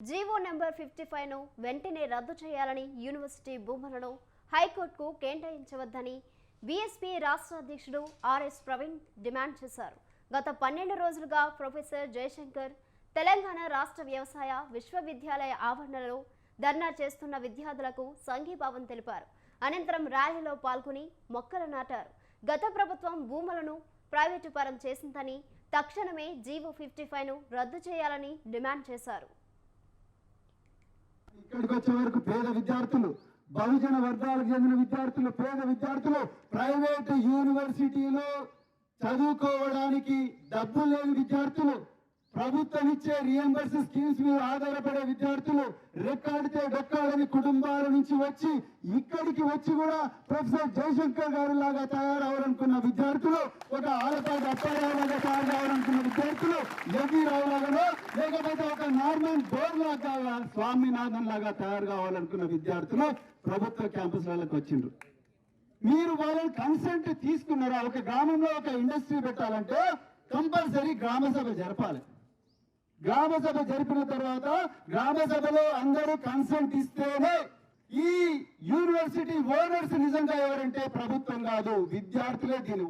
GO number fifty ను వెంటనే రద్దు చేయాలని యూనివర్సిటీ భూములను హైకోర్టుకు కేటాయించవద్దని బీఎస్పీ రాష్ట్ర అధ్యక్షుడు ఆర్ఎస్ ప్రవీణ్ డిమాండ్ చేశారు. గత పన్నెండు రోజులుగా ప్రొఫెసర్ జయశంకర్ తెలంగాణ రాష్ట్ర వ్యవసాయ విశ్వవిద్యాలయ ఆవరణలో ధర్నా చేస్తున్న విద్యార్థులకు సంఘీభావం తెలిపారు. అనంతరం ర్యాలీలో పాల్గొని మొక్కలు నాటారు. గత ప్రభుత్వం భూములను ప్రైవేటు పరం చేసిందని తక్షణమే జీవో ఫిఫ్టీ ను రద్దు చేయాలని డిమాండ్ చేశారు. ఇక్కడికి వచ్చే వరకు పేద విద్యార్థులు బహుజన వర్గాలకు చెందిన విద్యార్థులు పేద విద్యార్థులు ప్రైవేట్ యూనివర్సిటీలో చదువుకోవడానికి డబ్బులు లేని విద్యార్థులు ప్రభుత్వం ఇచ్చే రియంబర్స్ స్కీమ్స్ మీద ఆధారపడే విద్యార్థులు రెక్కాడితే డొక్కాడని కుటుంబాల నుంచి వచ్చి ఇక్కడికి వచ్చి కూడా ప్రొఫెసర్ జయశంకర్ గారు లాగా తయారవ్వాలనుకున్న విద్యార్థులు ఒక ఆలపాటి అప్పారావు లాగా తయారు కావాలనుకున్న యోగి లేకపోతే ఒక నార్మల్ బోర్ లాగా స్వామినాథన్ లాగా తయారు కావాలనుకున్న విద్యార్థులు ప్రభుత్వ క్యాంపస్లకు వచ్చిండ్రు. మీరు వాళ్ళని కన్సెంట్ తీసుకున్నారా? ఒక గ్రామంలో ఒక ఇండస్ట్రీ పెట్టాలంటే కంపల్సరీ గ్రామ సభ జరపాలి. గ్రామ సభ జరిపిన తర్వాత గ్రామ సభలో అందరూ కన్సెంట్ ఇస్తేనే ఈ యూనివర్సిటీ ఓనర్స్ నిజంగా ఎవరంటే ప్రభుత్వం కాదు విద్యార్థులే దీని